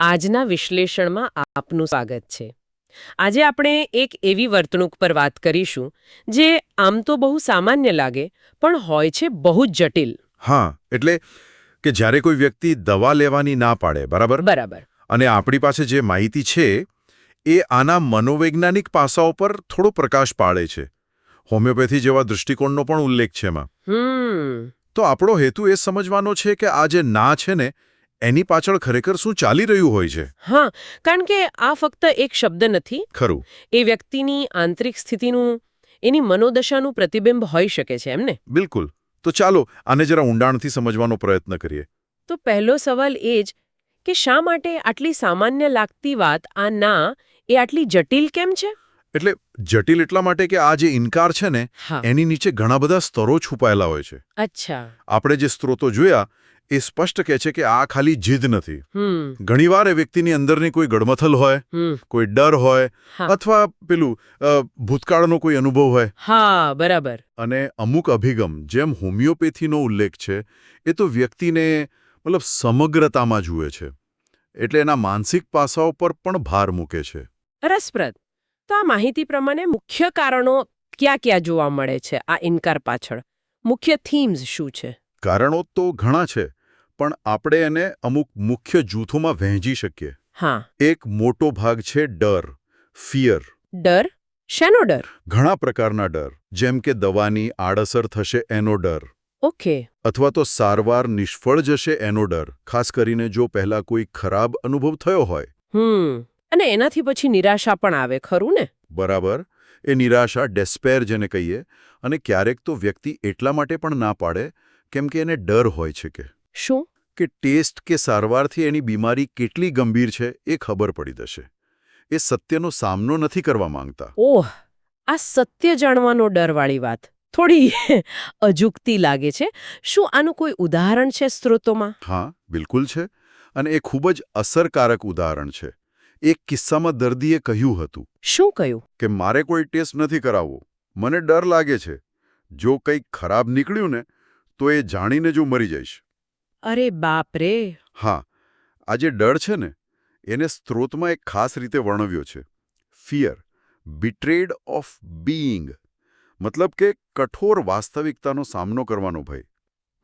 આજના વિશ્લેષણમાં આપનું સ્વાગત છે. આજે આપણે એક એવી વર્તણૂક પર વાત કરીશું જે આમ તો બહુ સામાન્ય લાગે પણ હોય છે બહુ જ જટિલ. હા એટલે કે જ્યારે કોઈ વ્યક્તિ દવા લેવાની ના પાડે બરાબર? બરાબર. અને આપણી પાસે જે માહિતી છે એ આના મનોવૈજ્ઞાનિક પાસાઓ પર થોડો પ્રકાશ પાડે છે. હોમિયોપેથી જેવા દૃષ્ટિકોણનો પણ ઉલ્લેખ છે એમાં. તો આપણો હેતુ એ સમજવાનો છે કે આ જે ના છે ને એની પાછળ ખરેખર શું ચાલી રહ્યું હોય છે? હા કારણ કે આ ફક્ત એક શબ્દ નથી. ખરું. એ વ્યક્તિની આંતરિક સ્થિતિનું એની મનોદશાનું પ્રતિબિંબ હોઈ શકે છે એમને બિલકુલ. તો ચાલો આને જરા ઊંડાણથી સમજવાનો પ્રયત્ન કરીએ. તો પહેલો સવાલ એ જ કે શા માટે આટલી સામાન્ય લાગતી વાત આ ના એ આટલી જટિલ કેમ છે? એટલે જટિલ એટલા માટે કે આ જે ઇનકાર છે ને એની નીચે ઘણા બધા સ્તરો છુપાયેલા હોય છે. અચ્છા. આપણે જે સ્ત્રોતો જોયા એ સ્પષ્ટ કહે છે કે આ ખાલી જીદ નથી. ઘણીવાર એ વ્યક્તિની અંદરની કોઈ ગડમથલ હોય કોઈ ડર હોય અથવા પેલું ભૂતકાળનો કોઈ અનુભવ હોય. હા બરાબર. અને અમુક અભિગમ જેમ હોમિયોપેથીનો ઉલ્લેખ છે એ તો વ્યક્તિને મતલબ સમગ્રતામાં જુએ છે. એટલે એના માનસિક પાસાઓ પર પણ ભાર મૂકે છે. રસપ્રદ. તો આ માહિતી પ્રમાણે મુખ્ય કારણો ક્યાં ક્યાં જોવા મળે છે આ ઇનકાર પાછળ? મુખ્ય થીમ્સ શું છે? કારણો તો ઘણા છે. પણ આપણે એને અમુક મુખ્ય જૂથોમાં વહેંચી શકીએ. હા. એક મોટો ભાગ છે ડર ફિયર. ડર? શેનો ડર? ઘણા પ્રકારના ડર જેમ કે દવાની આડઅસર થશે એનો ડર. ઓકે. અથવા તો સારવાર નિષ્ફળ જશે એનો ડર ખાસ કરીને જો પહેલા કોઈ ખરાબ અનુભવ થયો હોય. હમ. અને એનાથી પછી નિરાશા પણ આવે ખરું ને? બરાબર. એ નિરાશા ડેસ્પેર જેને કહીએ. અને ક્યારેક તો વ્યક્તિ એટલા માટે પણ ના પાડે કેમ કે એને ડર હોય છે કે. શું? કે ટેસ્ટ કે સારવારથી એની બીમારી કેટલી ગંભીર છે એ ખબર પડી જશે. એ સત્યનો સામનો નથી કરવા માંગતા. ઓહ આ સત્ય જાણવાનો ડરવાળી વાત. થોડી અજુકતી લાગે છે. શું આનું કોઈ ઉદાહરણ છે સ્ત્રોતોમાં? હા બિલકુલ છે. અને એ ખૂબ જ અસરકારક ઉદાહરણ છે. એક કિસ્સામાં દર્દીએ કહ્યું હતું શું કહ્યું? કે મારે કોઈ ટેસ્ટ નથી કરાવવો. મને ડર લાગે છે. જો કંઈક ખરાબ નીકળ્યું ને તો એ જાણીને જો મરી જઈશ. અરે બાપ રે! હા આ જે ડર છે ને એને સ્ત્રોતમાં એક ખાસ રીતે વર્ણવ્યો છે. ફિયર બિટ્રેડ ઓફ બીઈંગ મતલબ કે કઠોર વાસ્તવિકતાનો સામનો કરવાનો ભય.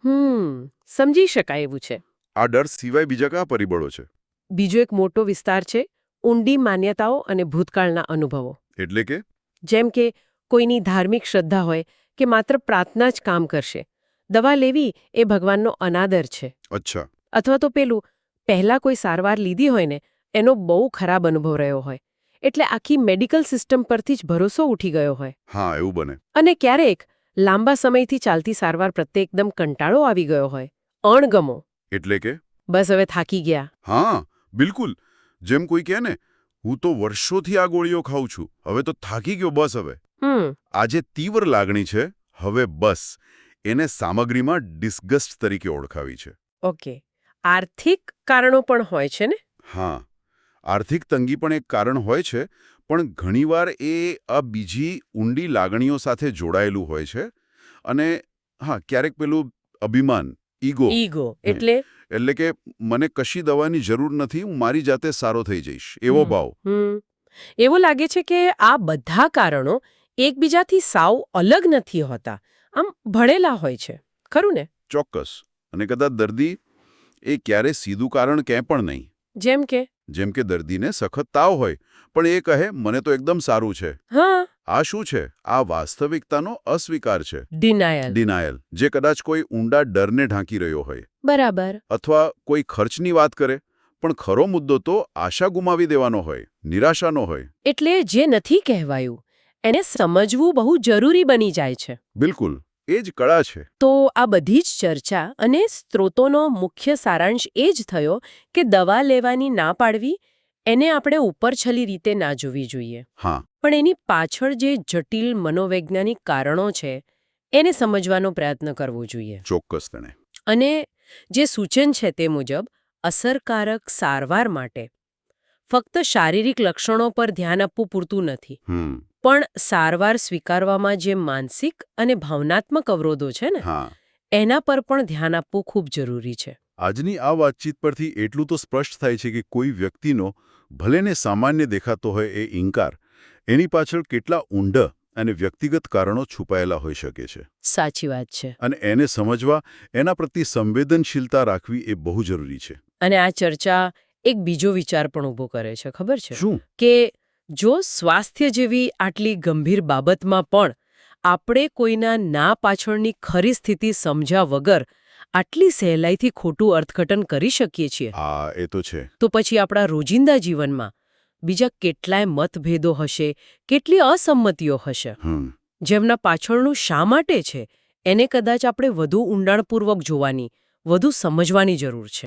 હમ સમજી શકાય એવું છે. આ ડર સિવાય બીજા કયા પરિબળો છે? બીજો એક મોટો વિસ્તાર છે ઊંડી માન્યતાઓ અને ભૂતકાળના અનુભવો. એટલે કે? જેમ કે કોઈની ધાર્મિક શ્રદ્ધા હોય કે માત્ર પ્રાર્થના જ કામ કરશે. દવા લેવી એ ભગવાનનો અનાદર છે. અચ્છા. અથવા તો પેલું પહેલા કોઈ સારવાર લીધી હોય ને એનો બહુ ખરાબ અનુભવ રહ્યો હોય. એટલે આખી મેડિકલ સિસ્ટમ પરથી જ ભરોસો ઉઠી ગયો હોય. હા એવું બને. અને ક્યારેક લાંબા સમયથી ચાલતી સારવાર પ્રત્યે એકદમ કંટાળો આવી ગયો હોય. અણગમો. એટલે કે? બસ હવે થાકી ગયા. હા બિલકુલ. જેમ કોઈ કહે ને હું તો વર્ષોથી આ ગોળીઓ ખાઉં છું. હવે તો થાકી ગયો બસ હવે. હમ. આ તીવ્ર લાગણી છે. હવે બસ. એને સામગ્રીમાં ડિસ્ગસ્ટ તરીકે ઓળખાવી છે. ઓકે. આર્થિક કારણો પણ હોય છે ને? હા. આર્થિક તંગી પણ એક કારણ હોય છે પણ ઘણીવાર એ આ બીજી ઊંડી લાગણીઓ સાથે જોડાયેલું હોય છે અને હા ક્યારેક પેલું અભિમાન ઈગો. ઈગો એટલે? એટલે કે મને કશી દવાની જરૂર નથી હું મારી જાતે સારો થઈ જઈશ. એવો ભાવ. હમ. એવું લાગે છે કે આ બધા કારણો એકબીજાથી સાવ અલગ નથી હોતા. આમ ભળેલા હોય છે. ખરું ને? ચોક્કસ. અને કદાચ દર્દી એ ક્યારે સીધું કારણ ક્યાંય પણ નહીં. જેમ કે? જેમ કે દર્દીને સખત તાવ હોય. પણ એ કહે મને તો એકદમ સારું છે. હા. આ શું છે? આ વાસ્તવિકતાનો અસ્વીકાર છે. ડિનાયલ ડિનાયલ જે કદાચ કોઈ ઊંડા ડરને ઢાંકી રહ્યો હોય. બરાબર. અથવા કોઈ ખર્ચની વાત કરે પણ ખરો મુદ્દો તો આશા ગુમાવી દેવાનો હોય નિરાશાનો હોય. એટલે જે નથી કહેવાયું એને સમજવું બહુ જરૂરી બની જાય છે. બિલકુલ. એ જ કળા છે. તો આ બધી જ ચર્ચા અને સ્ત્રોતોનો મુખ્ય સારાંશ એ જ થયો કે દવા લેવાની ના પાડવી એને આપણે ઉપરછલી રીતે ના જોવી જોઈએ. હા. પણ એની પાછળ જે જટિલ મનોવૈજ્ઞાનિક કારણો છે એને સમજવાનો પ્રયત્ન કરવો જોઈએ. ચોક્કસ તણે. અને જે સૂચન છે તે મુજબ અસરકારક સારવાર માટે ફક્ત શારીરિક લક્ષણો પર ધ્યાન આપવું પૂરતું નથી. પણ સારવાર સ્વીકારવામાં જે માનસિક અને ભાવનાત્મક અવરોધો છે ને હા. એના પર પણ ધ્યાન આપવું ખૂબ જરૂરી છે. આજની આ વાતચીત પરથી એટલું તો સ્પષ્ટ થાય છે કે કોઈ વ્યક્તિનો ભલેને સામાન્ય દેખાતો હોય એ ઇન્કાર એની પાછળ કેટલા ઊંડા અને વ્યક્તિગત કારણો છુપાયેલા હોઈ શકે છે. સાચી વાત છે. અને એને સમજવા એના પ્રત્યે સંવેદનશીલતા રાખવી એ બહુ જરૂરી છે. અને આ ચર્ચા એક બીજો વિચાર પણ ઊભો કરે છે ખબર છે? શું? કે જો સ્વાસ્થ્ય જેવી આટલી ગંભીર બાબતમાં પણ આપણે કોઈના ના પાછળની ખરી સ્થિતિ સમજ્યા વગર આટલી સહેલાઈથી ખોટું અર્થઘટન કરી શકીએ છીએ. એ તો છે. તો પછી આપણા રોજિંદા જીવનમાં બીજા કેટલાય મતભેદો હશે કેટલી અસંમતિઓ હશે? જેમના પાછળનું શા માટે છે? એને કદાચ આપણે વધુ ઊંડાણપૂર્વક જોવાની વધુ સમજવાની જરૂર છે.